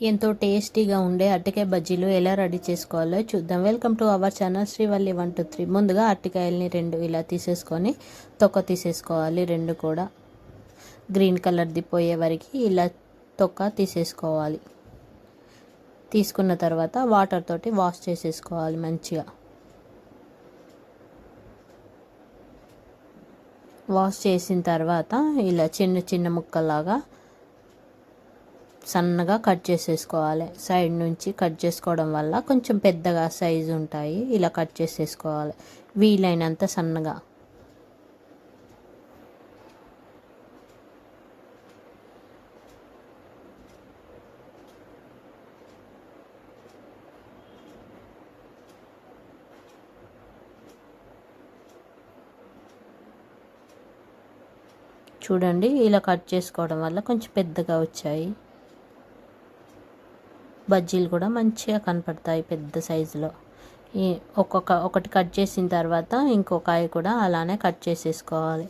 ఎంతో టేస్టీగా ఉండే అరటికాయ బజ్జీలు ఎలా రెడీ చేసుకోవాలో చూద్దాం. Welcome to our channel Srivalli one two three ముందుగా అరటికాయల్ని రెండు ఇలా తీసేసుకొని తొక్క తీసేసుకోవాలి. రెండు కూడా గ్రీన్ కలర్ది పోయే వరకు ఇలా తొక్క తీసేసుకోవాలి. తీసుకున్న తర్వాత వాటర్ తోటి వాష్ చేసేసుకోవాలి మంచిగా. వాష్ చేసిన తర్వాత ఇలా చిన్న చిన్న ముక్కలాగా సన్నగా కట్ చేసేసుకోవాలి. సైడ్ నుంచి కట్ చేసుకోవడం వల్ల కొంచెం పెద్దగా సైజు ఉంటాయి. ఇలా కట్ చేసేసుకోవాలి. వీలైనంత సన్నగా. చూడండి ఇలా కట్ చేసుకోవడం వల్ల కొంచెం పెద్దగా వచ్చాయి. బజ్జీలు కూడా మంచిగా కనపడతాయి పెద్ద సైజులో. ఈ ఒక్కొక్క ఒకటి కట్ చేసిన తర్వాత ఇంకొక కాయ కూడా అలానే కట్ చేసేసుకోవాలి.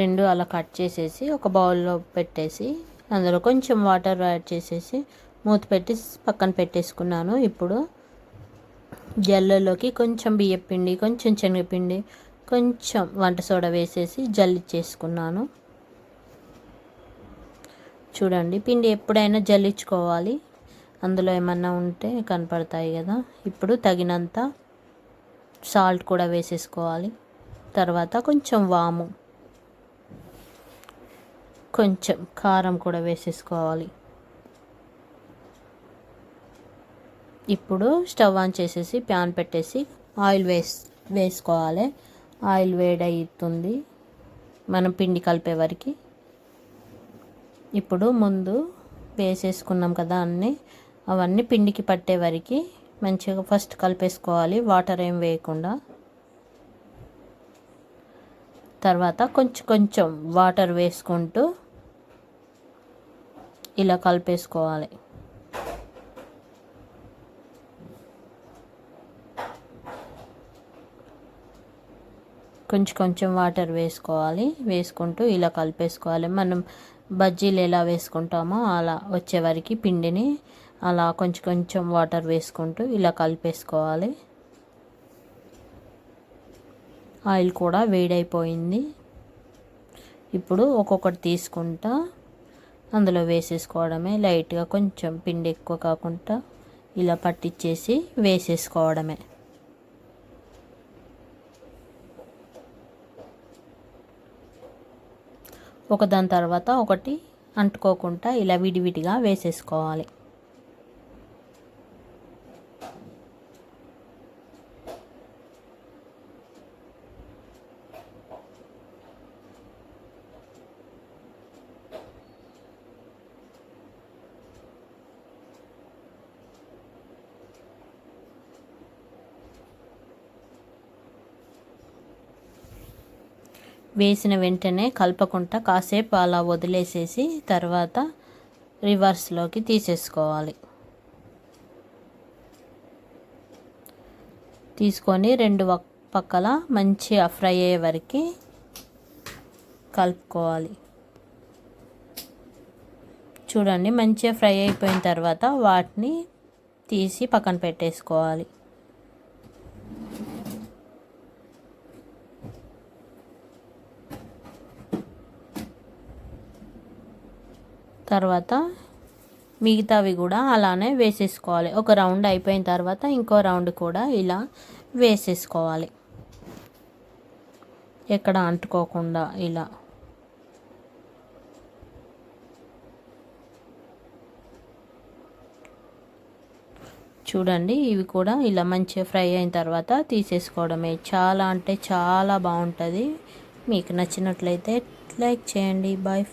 రెండు అలా కట్ చేసేసి ఒక బౌల్లో పెట్టేసి అందులో కొంచెం వాటర్ యాడ్ చేసేసి మూత పెట్టి పక్కన పెట్టేసుకున్నాను. ఇప్పుడు జల్లలోకి కొంచెం బియ్యపిండి కొంచెం శనగపిండి కొంచెం వంట సోడా వేసేసి జల్లిచ్చేసుకున్నాను చూడండి పిండి ఎప్పుడైనా జల్లించుకోవాలి. అందులో ఏమన్నా ఉంటే కనపడతాయి కదా. ఇప్పుడు తగినంత సాల్ట్ కూడా వేసేసుకోవాలి. తర్వాత కొంచెం వాము కొంచెం కారం కూడా వేసేసుకోవాలి. ఇప్పుడు స్టవ్ ఆన్ చేసేసి ప్యాన్ పెట్టేసి ఆయిల్ వేస్ వేసుకోవాలి. ఆయిల్ వేడవుతుంది మనం పిండి కలిపే వరకు. ఇప్పుడు ముందు వేసేసుకున్నాం కదా అన్నీ. అవన్నీ పిండికి పట్టే వరకు మంచిగా ఫస్ట్ కలిపేసుకోవాలి. వాటర్ ఏం వేయకుండా. తర్వాత కొంచెం కొంచెం వాటర్ వేసుకుంటూ ఇలా కలిపేసుకోవాలి. కొంచెం కొంచెం వాటర్ వేసుకోవాలి. వేసుకుంటూ ఇలా కలిపేసుకోవాలి. మనం బజ్జీలు ఎలా వేసుకుంటామో అలా వచ్చేవరకు పిండిని అలా కొంచెం కొంచెం వాటర్ వేసుకుంటూ ఇలా కలిపేసుకోవాలి. ఆయిల్ కూడా వేడైపోయింది. ఇప్పుడు ఒక్కొక్కటి తీసుకుంటా. అందులో వేసేసుకోవడమే. లైట్గా కొంచెం పిండి ఎక్కువ కాకుండా ఇలా పట్టించేసి వేసేసుకోవడమే. ఒక దాని తర్వాత ఒకటి అంటుకోకుండా ఇలా విడివిడిగా వేసేసుకోవాలి. వేసిన వెంటనే కలపకుండా కాసేపు అలా వదిలేసేసి తర్వాత రివర్స్లోకి తీసేసుకోవాలి. తీసుకొని రెండు పక్కల మంచిగా ఫ్రై అయ్యే వరకు కలుపుకోవాలి. చూడండి మంచిగా ఫ్రై అయిపోయిన తర్వాత వాటిని తీసి పక్కన పెట్టేసుకోవాలి. తర్వాత మిగతావి కూడా అలానే వేసేసుకోవాలి. ఒక రౌండ్ అయిపోయిన తర్వాత ఇంకో రౌండ్ కూడా ఇలా వేసేసుకోవాలి. ఎక్కడ అంటుకోకుండా ఇలా. చూడండి ఇవి కూడా ఇలా మంచిగా ఫ్రై అయిన తర్వాత తీసేసుకోవడమే. చాలా అంటే చాలా బాగుంటుంది. మీకు నచ్చినట్లయితే లైక్ చేయండి. బాయ్